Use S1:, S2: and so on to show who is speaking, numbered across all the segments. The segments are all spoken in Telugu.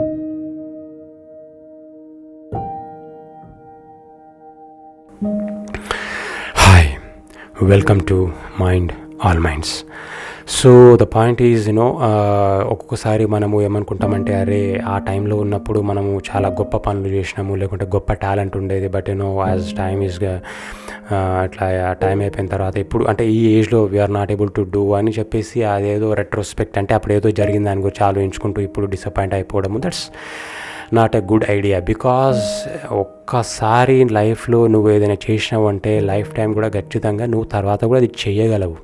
S1: Hi, welcome to Mind all minds so the point is you know ఒక్కొక్కసారి మనము ఏమనుకుంటామంటే అరే ఆ టైంలో ఉన్నప్పుడు మనము చాలా గొప్ప పనులు చేసినాము లేకుంటే గొప్ప టాలెంట్ ఉండేది. But you know as time is అట్లా టైం అయిపోయిన తర్వాత ఇప్పుడు అంటే ఈ ఏజ్లో we are not able to do అని చెప్పేసి అదేదో రెట్రోస్పెక్ట్ అంటే అప్పుడు ఏదో జరిగింది దాని గురించి ఆలోచించుకుంటూ ఇప్పుడు డిసప్పాయింట్ అయిపోవడము. That's not a good idea because ఒక్కసారి లైఫ్లో నువ్వు ఏదైనా చేసినావు అంటే లైఫ్ టైం కూడా ఖచ్చితంగా నువ్వు తర్వాత కూడా అది చేయగలవు.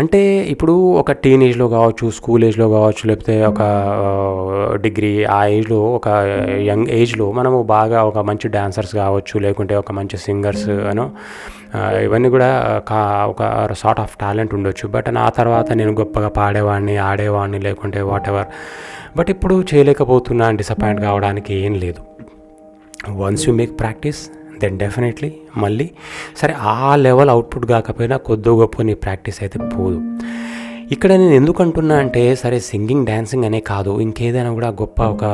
S1: అంటే ఇప్పుడు ఒక టీన్ ఏజ్లో కావచ్చు స్కూల్ ఏజ్లో కావచ్చు లేకపోతే ఒక డిగ్రీ ఆ ఏజ్లో ఒక యంగ్ ఏజ్లో మనము బాగా ఒక మంచి డాన్సర్స్ కావచ్చు లేకుంటే ఒక మంచి సింగర్స్ అనో ఇవన్నీ కూడా కా ఒక సార్ట్ ఆఫ్ టాలెంట్ ఉండొచ్చు. బట్ నా తర్వాత నేను గొప్పగా పాడేవాడిని ఆడేవాడిని లేకుంటే వాట్ ఎవర్ బట్ ఇప్పుడు చేయలేకపోతున్నా డిసప్పాయింట్ కావడానికి ఏం లేదు. Once you make practice then definitely మళ్ళీ సరే ఆ లెవెల్ అవుట్పుట్ కాకపోయినా కొద్దో గొప్ప నీ ప్రాక్టీస్ అయితే పోదు. ఇక్కడ నేను ఎందుకు అంటున్నా అంటే సరే సింగింగ్ డ్యాన్సింగ్ అనే కాదు. ఇంకేదైనా కూడా గొప్ప ఒక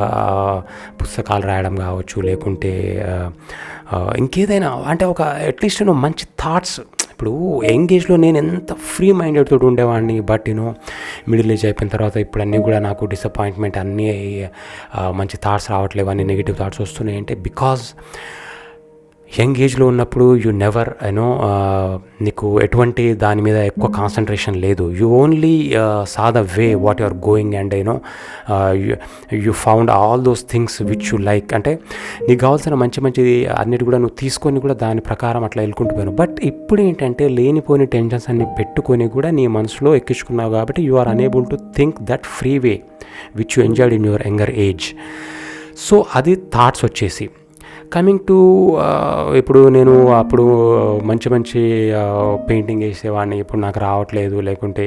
S1: పుస్తకాలు రాయడం కావచ్చు లేకుంటే ఇంకేదైనా అంటే ఒక అట్లీస్ట్ నువ్వు మంచి థాట్స్ ఇప్పుడు యంగ్ ఏజ్లో నేను ఎంత ఫ్రీ మైండెడ్ తోటి ఉండేవాడిని బట్ యూనో మిడిల్ ఏజ్ అయిపోయిన తర్వాత ఇప్పుడు అన్నీ కూడా నాకు డిసప్పాయింట్మెంట్ అన్నీ మంచి థాట్స్ రావట్లేవు అన్ని నెగిటివ్ థాట్స్ వస్తున్నాయి అంటే బికాజ్ యంగ్ ఏజ్లో ఉన్నప్పుడు యూ నెవర్ యూనో నీకు ఎటువంటి దాని మీద ఎక్కువ కాన్సన్ట్రేషన్ లేదు. You only saw the way what you are going and you know you found all those things which you like అంటే నీకు కావాల్సిన మంచి మంచి అన్నిటి కూడా నువ్వు తీసుకొని కూడా దాని ప్రకారం అట్లా వెళ్ళుకుంటూ పోయాను బట్ ఇప్పుడు ఏంటంటే లేనిపోని టెన్షన్స్ అన్ని పెట్టుకొని కూడా నీ మనసులో ఎక్కించుకున్నావు కాబట్టి you are unable to think that free way which you enjoyed in your younger age so అది థాట్స్ వచ్చేసి. కమింగ్ టు ఇప్పుడు నేను అప్పుడు మంచి మంచి పెయింటింగ్ వేసేవాడిని. ఇప్పుడు నాకు రావట్లేదు. లేకుంటే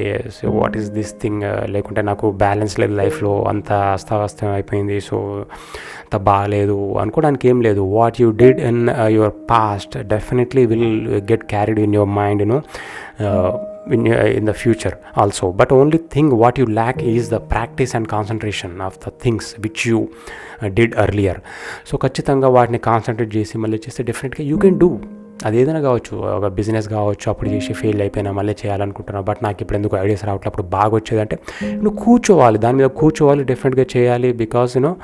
S1: వాట్ ఈస్ దిస్ థింగ్ లేకుంటే నాకు బ్యాలెన్స్ లేదు లైఫ్లో అంత అస్తవ్యస్తం అయిపోయింది. సో అంత బాగాలేదు. అనుకోవడానికి ఏం లేదు. What you did in your past definitely will get carried in your mind you know in, uh, in the future also but only thing what you lack is the practice and concentration of the things which you uh, did earlier so ఖచ్చితంగా వాటిని కాన్సన్ట్రేట్ చేసి మళ్ళీ చేస్తే డెఫినెట్గా యూ కెన్ డూ అది ఏదైనా కావచ్చు ఒక బిజినెస్ కావచ్చు అప్పుడు చేసి ఫెయిల్ అయిపోయినా మళ్ళీ చేయాలనుకుంటున్నావు బట్ నాకు ఇప్పుడు ఎందుకు ఐడియాస్ రావట్లేదు అప్పుడు బాగా వచ్చేదంటే నువ్వు కూర్చోవాలి దాని మీద కూర్చోవాలి డెఫినెట్గా చేయాలి because you know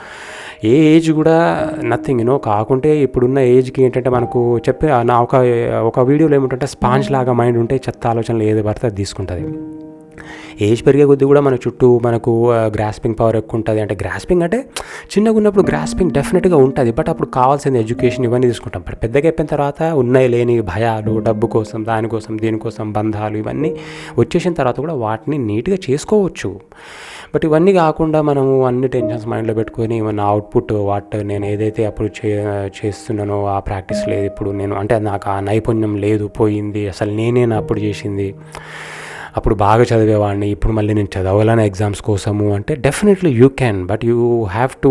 S1: a age కూడా నథింగ్ యూనో కాకుంటే ఇప్పుడున్న ఏజ్కి ఏంటంటే మనకు చెప్పే నా ఒక ఒక వీడియోలో ఏమిటంటే స్పాంజ్ లాగా మైండ్ ఉంటే చెత్త ఆలోచనలు ఏది పడితే అది తీసుకుంటుంది. ఏజ్ పెరిగే కొద్దీ కూడా మన చుట్టూ మనకు గ్రాస్పింగ్ పవర్ ఎక్కువ ఉంటుంది. అంటే గ్రాస్పింగ్ అంటే చిన్నగా ఉన్నప్పుడు గ్రాస్పింగ్ డెఫినెట్గా ఉంటుంది. బట్ అప్పుడు కావాల్సింది ఎడ్యుకేషన్ ఇవన్నీ తీసుకుంటాం. బట్ పెద్దగా అయిపోయిన తర్వాత ఉన్నాయి లేని భయాలు డబ్బు కోసం దానికోసం దీనికోసం బంధాలు ఇవన్నీ వచ్చేసిన తర్వాత కూడా వాటిని నీట్గా చేసుకోవచ్చు. బట్ ఇవన్నీ కాకుండా మనము అన్ని టెన్షన్స్ మైండ్లో పెట్టుకొని మన అవుట్పుట్ వాట్ నేను ఏదైతే అప్పుడు చే చేస్తున్నానో ఆ ప్రాక్టీస్ లేదు ఇప్పుడు నేను అంటే నాకు ఆ నైపుణ్యం లేదు పోయింది అసలు నేనే అప్పుడు చేసింది? అప్పుడు బాగా చదివేవాడిని ఇప్పుడు మళ్ళీ నేను చదవాలని ఎగ్జామ్స్ కోసము అంటే definitely you can but you have to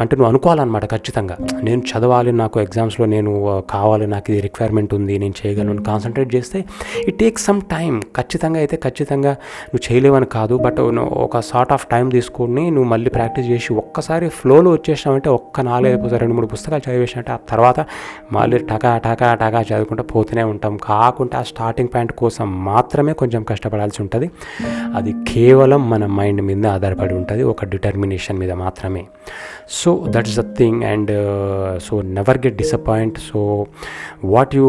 S1: అంటే నువ్వు అనుకోవాలన్నమాట ఖచ్చితంగా. నేను చదవాలి నాకు ఎగ్జామ్స్లో నేను కావాలి నాకు ఇది రిక్వైర్మెంట్ ఉంది నేను చేయగలను కాన్సన్ట్రేట్ చేస్తే ఇట్ టేక్స్ సమ్ టైం ఖచ్చితంగా అయితే ఖచ్చితంగా నువ్వు చేయలేవని కాదు బట్ ఒక సార్ట్ ఆఫ్ టైం తీసుకొని నువ్వు మళ్ళీ ప్రాక్టీస్ చేసి ఒక్కసారి ఫ్లోలో వచ్చేసినావంటే ఒక్క నాలుగైదు రెండు మూడు పుస్తకాలు చదివేసినట్టే. ఆ తర్వాత మళ్ళీ టకా టకా టకా చదువుకుంటూ పోతూనే ఉంటాం. కాకుంటే ఆ స్టార్టింగ్ పాయింట్ కోసం మాత్రమే కొంచెం కష్టపడాల్సి ఉంటుంది అది కేవలం మన మైండ్ మీద ఆధారపడి ఉంటుంది ఒక డిటర్మినేషన్ మీద మాత్రమే so that's the thing and uh, so never get disappoint so what you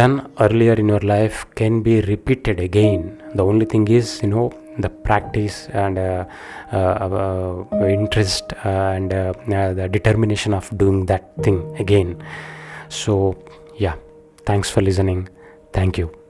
S1: done earlier in your life can be repeated again the only thing is you know the practice and uh, uh, interest and the determination of doing that thing again. So, yeah, thanks for listening. Thank you.